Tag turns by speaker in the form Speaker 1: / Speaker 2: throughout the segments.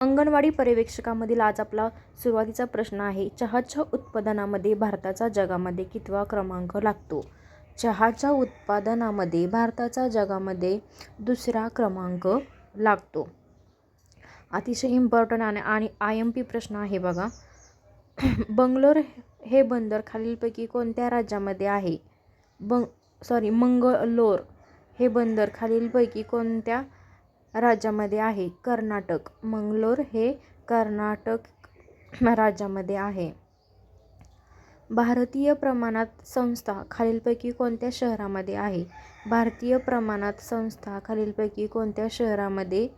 Speaker 1: अंगणवाडी पर्यवेक्षकामधील आज आपला सुरुवातीचा प्रश्न आहे. चहाच्या उत्पादनामध्ये भारताचा जगामध्ये कितवा क्रमांक लागतो? चहाच्या उत्पादनामध्ये भारताचा जगामध्ये दुसरा क्रमांक लागतो. अतिशय इम्पॉर्टंट आणि आणि आय एम पी प्रश्न आहे बघा. बंगलोर हे बंदर खालीलपैकी कोणत्या राज्यामध्ये आहे? बंग सॉरी मंगलोर हे बंदर खालीलपैकी कोणत्या राज्यामध्ये आहे. कर्नाटक मंगलोर हे कर्नाटक राज्यामध्ये आहे. भारतीय प्रमाणात संस्था खालीलपैकी कोणत्या शहरामध्ये आहे? भारतीय प्रमाणात संस्था खालीलपैकी कोणत्या शहरामध्ये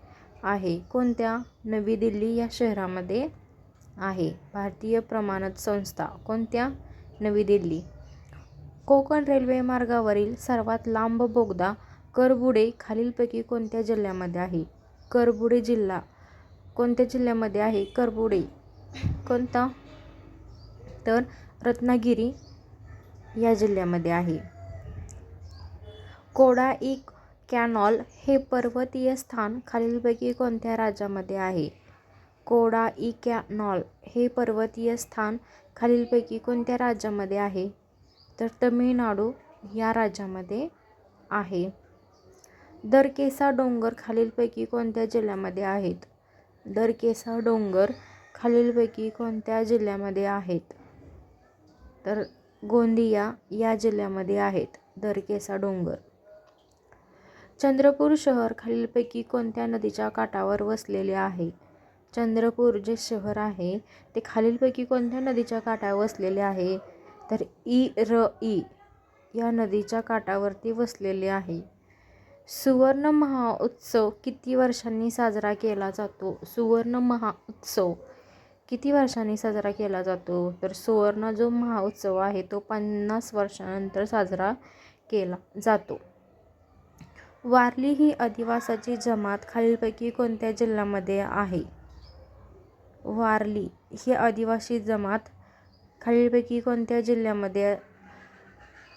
Speaker 1: आहे? कोणत्या नवी दिल्ली या शहरामध्ये आहे? भारतीय प्रमाणात संस्था कोणत्या नवी दिल्ली? कोकण रेल्वे मार्गावरील सर्वात लांब बोगदा करबुडे खालीलपैकी कोणत्या जिल्ह्यामध्ये आहे? करबुडे जिल्हा कोणत्या जिल्ह्यामध्ये आहे? करबुडे. कोणता? तर रत्नागिरी या जिल्ह्यामध्ये आहे. कोडाईक कॅनॉल हे पर्वतीय स्थान खालीलपैकी कोणत्या राज्यामध्ये आहे? कोडाईकॅनॉल हे पर्वतीय स्थान खालीलपैकी कोणत्या राज्यामध्ये आहे? तर तमिळनाडू या राज्यामध्ये आहे. दरकेसा डोंगर खालीलपैकी कोणत्या जिल्ह्यामध्ये आहेत? दरकेसा डोंगर खालीलपैकी कोणत्या जिल्ह्यामध्ये आहेत? तर गोंदिया या जिल्ह्यामध्ये आहेत दरकेसा डोंगर. चंद्रपूर शहर खालीलपैकी कोणत्या नदीच्या काठावर वसलेले आहे? चंद्रपूर जे शहर आहे ते खालीलपैकी कोणत्या नदीच्या काठावर वसलेले आहे? तर ई र ई या नदीच्या काठावरती वसलेले आहे. सुवर्ण महाउत्सव किती वर्षांनी साजरा केला जातो? सुवर्ण महाउत्सव किती वर्षांनी साजरा केला जातो? तर सुवर्ण जो महाउत्सव आहे तो पन्नास वर्षानंतर साजरा केला जातो. वारली ही आदिवासाची जमात खालीलपैकी कोणत्या जिल्ह्यामध्ये आहे? वारली ही आदिवासी जमात खालीलपैकी कोणत्या जिल्ह्यामध्ये?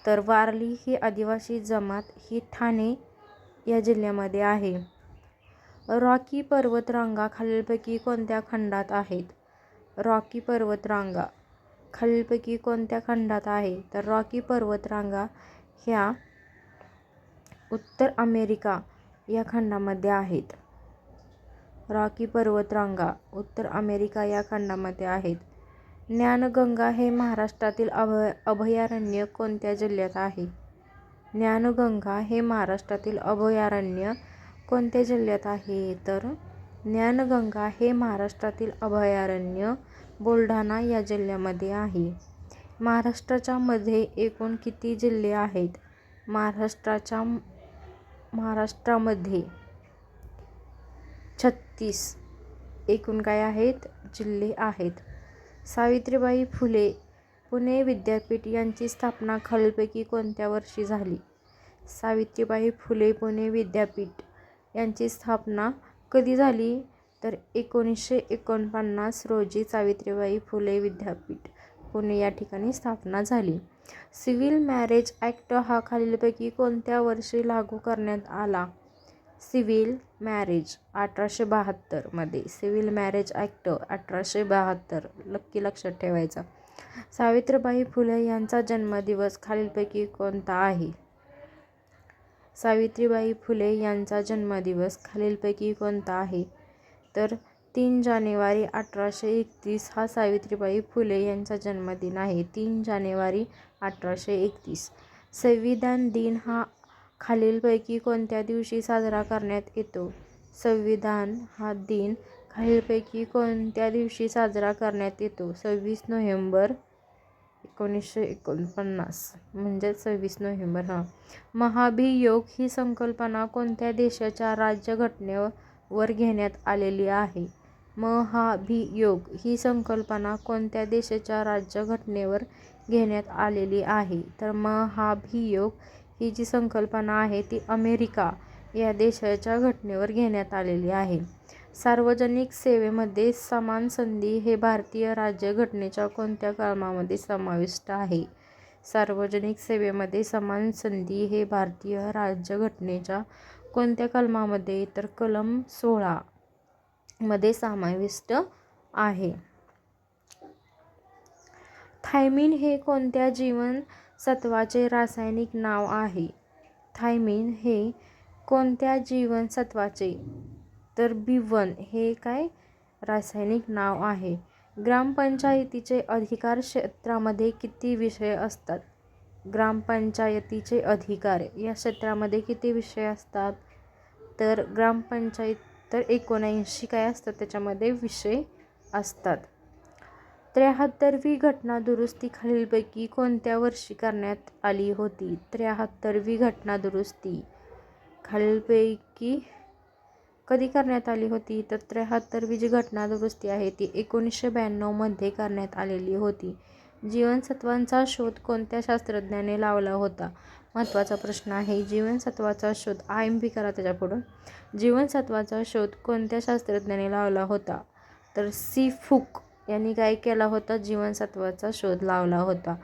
Speaker 1: तर वारली ही आदिवासी जमात ही ठाणे या जिल्ह्यामध्ये आहे. रॉकी पर्वतरांगा खालीलपैकी कोणत्या खंडात आहेत? रॉकी पर्वतरांगा खालीलपैकी कोणत्या खंडात आहे? तर रॉकी पर्वतरांगा ह्या उत्तर अमेरिका या खंडामध्ये आहेत. रॉकी पर्वतरांगा उत्तर अमेरिका या खंडामध्ये आहेत. ज्ञानगंगा हे महाराष्ट्रातील अभय अभयारण्य कोणत्या जिल्ह्यात आहे? ज्ञानगंगा हे महाराष्ट्रातील अभयारण्य कोणत्या जिल्ह्यात आहे? तर ज्ञानगंगा हे महाराष्ट्रातील अभयारण्य बुलढाणा या जिल्ह्यामध्ये आहे. महाराष्ट्राच्या मध्ये एकूण किती जिल्हे आहेत? महाराष्ट्राच्या महाराष्ट्रामध्ये छत्तीस एकूण काय आहेत? जिल्हे आहेत. सावित्रीबाई फुले पुणे विद्यापीठ यांची स्थापना खालीलपैकी कोणत्या वर्षी झाली? सावित्रीबाई फुले पुणे विद्यापीठ यांची स्थापना कधी झाली? तर एकोणीसशे एकोणपन्नास रोजी सावित्रीबाई फुले विद्यापीठ पुणे या ठिकाणी स्थापना झाली. सिव्हिल मॅरेज ॲक्ट हा खालीलपैकी कोणत्या वर्षी लागू करण्यात आला? सिव्हिल मॅरेज अठराशे बहात्तरमध्ये. सिव्हिल मॅरेज ॲक्ट अठराशे बहात्तर. नक्की लक्षात ठेवायचा. सावित्रीबाई फुले यांचा जन्मदिवस खालीलपैकी कोणता आहे? सावित्रीबाई फुले यांचा जन्मदिवस खालीलपैकी कोणता आहे? तर तीन जानेवारी अठराशे एकतीस हा सावित्रीबाई फुले यांचा जन्मदिन आहे. तीन जानेवारी अठराशे एकतीस. संविधान दिन हा खालीलपैकी कोणत्या दिवशी साजरा करण्यात येतो? संविधान हा दिन खालीलपैकी कोणत्या दिवशी साजरा करण्यात येतो? सव्वीस नोव्हेंबर एकोणीसशे एकोणपन्नास. म्हणजेच सव्वीस नोव्हेंबर हां. महाभियोग ही संकल्पना कोणत्या देशाच्या राज्यघटनेवर घेण्यात आलेली आहे? महाभियोग ही संकल्पना कोणत्या देशाच्या राज्यघटनेवर घेण्यात आलेली आहे? तर महाभियोग ही जी संकल्पना आहे ती अमेरिका या देशाच्या घटनेवर घेण्यात आलेली आहे. सार्वजनिक सेवेमध्ये समान संधी हे भारतीय राज्यघटनेच्या कोणत्या कलमामध्ये समाविष्ट आहे? सार्वजनिक सेवेमध्ये समान संधी हे भारतीय राज्यघटनेच्या कोणत्या कलमामध्ये? तर कलम सोळा मध्ये समाविष्ट आहे. थायमिन हे कोणत्या जीवनसत्वाचे रासायनिक नाव आहे? थायमिन हे कोणत्या जीवनसत्वाचे तर बी वन हे काय रासायनिक नाव आहे. ग्रामपंचायतीचे अधिकार क्षेत्रामध्ये किती विषय असतात? ग्रामपंचायतीचे अधिकार या क्षेत्रामध्ये किती विषय असतात? तर ग्रामपंचायत तर एकोणऐंशी काय असतात? त्याच्यामध्ये विषय असतात. त्र्याहत्तरवी घटना दुरुस्ती खालीलपैकी कोणत्या वर्षी करण्यात आली होती? त्र्याहत्तरवी घटना दुरुस्ती खालीलपैकी कधी करण्यात आली होती? तर त्र्याहत्तरवी जी घटना दुरुस्ती आहे. ती एकोणीसशे ब्याण्णवमध्ये करण्यात आलेली होती. जीवनसत्वांचा शोध कोणत्या शास्त्रज्ञाने लावला होता? महत्त्वाचा प्रश्न आहे. जीवनसत्वाचा शोध आय. एम. पी करा त्याच्यापुढं. जीवनसत्वाचा शोध कोणत्या शास्त्रज्ञाने लावला होता? तर सी. फुक यांनी काय केला होता? जीवनसत्वाचा शोध लावला होता.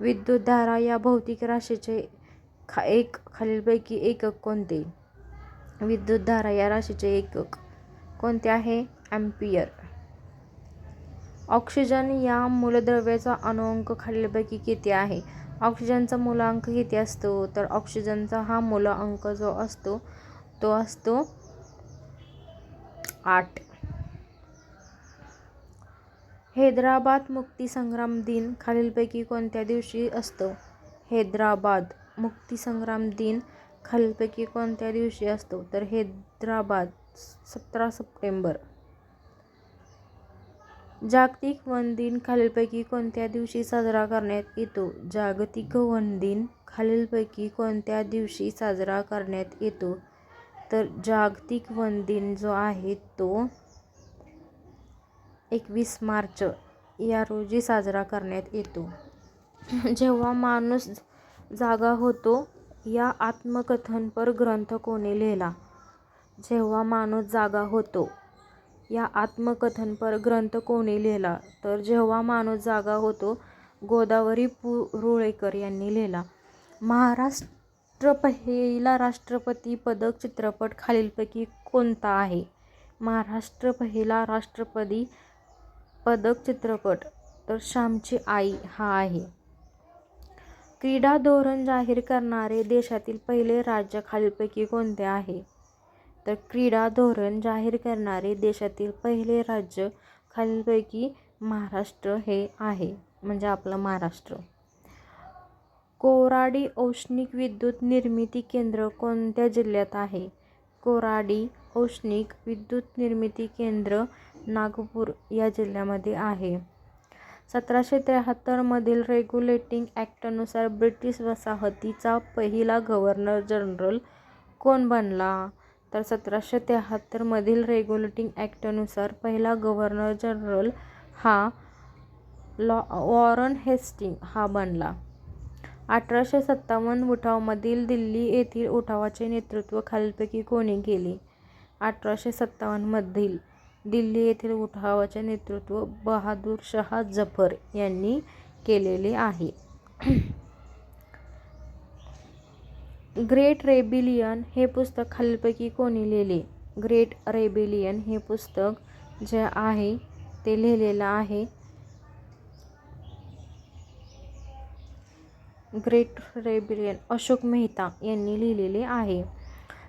Speaker 1: विद्युतधारा या भौतिक राशीचे खा एक खालीलपैकी एकक कोणते? विद्युतधारा या राशीचे एकक कोणते आहे? ॲम्पियर ऑक्सिजन या मूलद्रव्याचा अणुअंक खालीलपैकी किती आहे? ऑक्सिजनचा मूलांक किती असतो? तर ऑक्सिजनचा हा मूलांक जो असतो तो असतो आठ. हैदराबाद मुक्तीसंग्राम दिन खालीलपैकी कोणत्या दिवशी असतो? हैदराबाद मुक्तीसंग्राम दिन खालीलपैकी कोणत्या दिवशी असतो? तर हैदराबाद सतरा सप्टेंबर. जागतिक वन दिन खालीलपैकी कोणत्या दिवशी साजरा करण्यात येतो? जागतिक वन दिन खालीलपैकी कोणत्या दिवशी साजरा करण्यात येतो? तर जागतिक वन दिन जो आहे तो एकवीस मार्च या रोजी साजरा करण्यात येतो. जेव्हा माणूस जागा होतो या आत्मकथनपर ग्रंथ कोणी लिहिला? जेव्हा माणूस जागा होतो या आत्मकथनपर ग्रंथ कोणी लिहिला? तर जेव्हा माणूस जागा होतो गोदावरी पुरुळेकर यांनी लिहिला. महाराष्ट्र पहिला राष्ट्रपती पदक चित्रपट खालीलपैकी कोणता आहे? महाराष्ट्र पहिला राष्ट्रपती पदक चित्रपट. तर श्यामची आई हा आहे. क्रीडा धोरण जाहीर करणारे देशातील पहिले राज्य खालीलपैकी कोणते आहे? तर क्रीडा धोरण जाहीर करणारे देशातील पहिले राज्य खालीलपैकी महाराष्ट्र हे आहे म्हणजे आपलं महाराष्ट्र. कोराडी औष्णिक विद्युत निर्मिती केंद्र कोणत्या जिल्ह्यात आहे? कोराडी औष्णिक विद्युत निर्मिती केंद्र नागपूर या जिल्ह्यामध्ये आहे. सतराशे त्र्याहत्तरमधील रेग्युलेटिंग ॲक्टनुसार ब्रिटिश वसाहतीचा पहिला गव्हर्नर जनरल कोण बनला? तर सतराशे त्र्याहत्तरमधील रेग्युलेटिंग ॲक्टनुसार पहिला गव्हर्नर जनरल हा लॉ वॉरन हेस्टिंग हा बनला. अठराशे सत्तावन्न उठावामधील दिल्ली येथील उठावाचे नेतृत्व खालीलपैकी कोणी केले? अठराशे सत्तावन्नमधील दिल्ली येथील उठावाचे नेतृत्व बहादूर शहा जफर यांनी केलेले आहे. ग्रेट रेबिलियन हे पुस्तक खालीलपैकी कोणी लिहिले? ग्रेट रेबिलियन हे पुस्तक जे आहे ते लिहिलेलं आहे. ग्रेट रेबिलियन अशोक मेहता यांनी लिहिलेले आहे.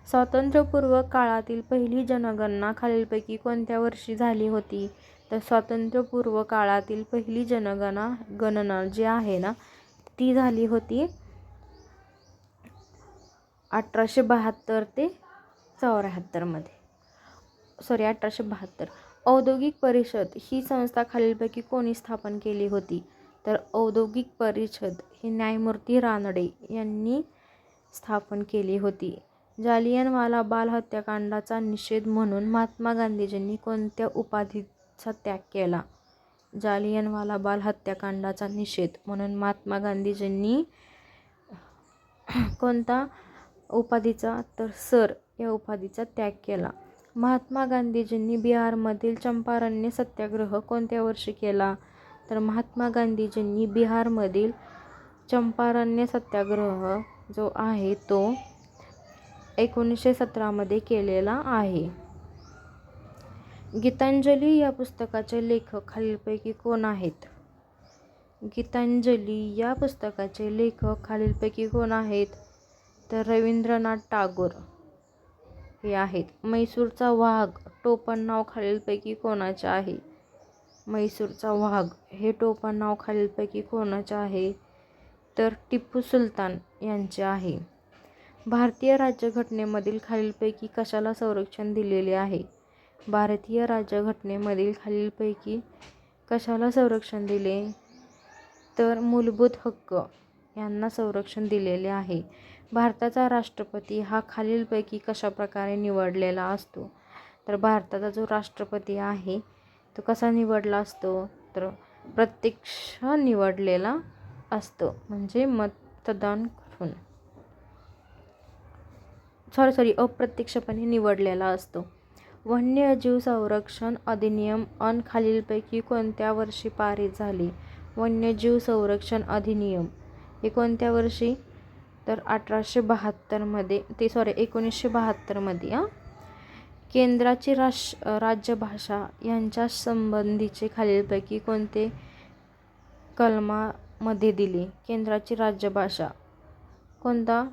Speaker 1: स्वातंत्र्यपूर्व काळातील पहिली जनगणना खालीलपैकी कोणत्या वर्षी झाली होती? तर स्वातंत्र्यपूर्व काळातील पहिली जनगणना गणना जी आहे ना ती झाली होती अठराशे बहात्तर ते चौऱ्याहत्तरमध्ये सॉरी अठराशे बहात्तर. औद्योगिक परिषद ही संस्था खालीलपैकी कोणी स्थापन केली होती? तर औद्योगिक परिषद ही न्यायमूर्ती रानडे यांनी स्थापन केली होती. जालियनवाला बाल हत्याकांडाचा निषेध म्हणून महात्मा गांधीजींनी कोणत्या उपाधीचा त्याग केला? जालियनवाला बाल हत्याकांडाचा निषेध म्हणून महात्मा गांधीजींनी कोणता उपाधीचा? तर सर या उपाधीचा त्याग केला. महात्मा गांधीजींनी बिहारमधील चंपारण्य सत्याग्रह कोणत्या वर्षी केला? तर महात्मा गांधीजींनी बिहारमधील चंपारण्य सत्याग्रह जो आहे तो एकोणीसशे सतरामध्ये केलेला आहे. गीतांजली या पुस्तकाचे लेखक खालीलपैकी कोण आहेत? गीतांजली या पुस्तकाचे लेखक खालीलपैकी कोण आहेत? तर रवींद्रनाथ टागोर हे आहेत. म्हैसूरचा वाघ टोपण नाव खालीलपैकी कोणाचे आहे? म्हैसूरचा वाघ हे टोपण नाव खालीलपैकी कोणाचे आहे? तर टिपू सुलतान यांचे आहे. भारतीय राज्यघटनेमधील खालीलपैकी कशाला संरक्षण दिलेले आहे? भारतीय राज्यघटनेमधील खालीलपैकी कशाला संरक्षण दिले? तर मूलभूत हक्क यांना संरक्षण दिलेले आहे. भारताचा राष्ट्रपती हा खालीलपैकी कशाप्रकारे निवडलेला असतो? तर भारताचा जो राष्ट्रपती आहे तो कसा निवडला असतो? तर प्रत्यक्ष निवडलेला असतो म्हणजे मतदान करून. सॉरी सॉरी अप्रत्यक्षपणे निवडलेला असतो. वन्यजीव संरक्षण अधिनियम अन खालीलपैकी कोणत्या वर्षी पारित झाले? वन्यजीव संरक्षण अधिनियम हे कोणत्या वर्षी? तर अठराशे बहात्तरमध्ये ते सॉरी एकोणीसशे बहात्तरमध्ये हां? केंद्राची राश राज्यभाषा यांच्या संबंधीचे खालीलपैकी कोणते कलमामध्ये दिले? केंद्राची राज्यभाषा कोणता?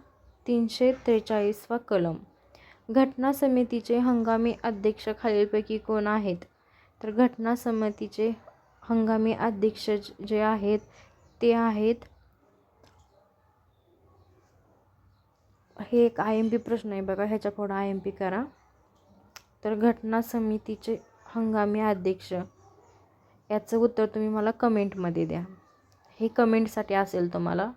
Speaker 1: तीनशे त्रेचाळीसवा कलम. घटना समितीचे हंगामी अध्यक्ष खालीलपैकी कोण आहेत? तर घटना समितीचे हंगामी अध्यक्ष जे आहेत ते आहेत हे एक आय एम पी प्रश्न आहे बघा ह्याच्या पुढं आय एम पी करा. तर घटना समितीचे हंगामी अध्यक्ष याचं उत्तर तुम्ही मला कमेंटमध्ये द्या. हे कमेंटसाठी असेल तुम्हाला.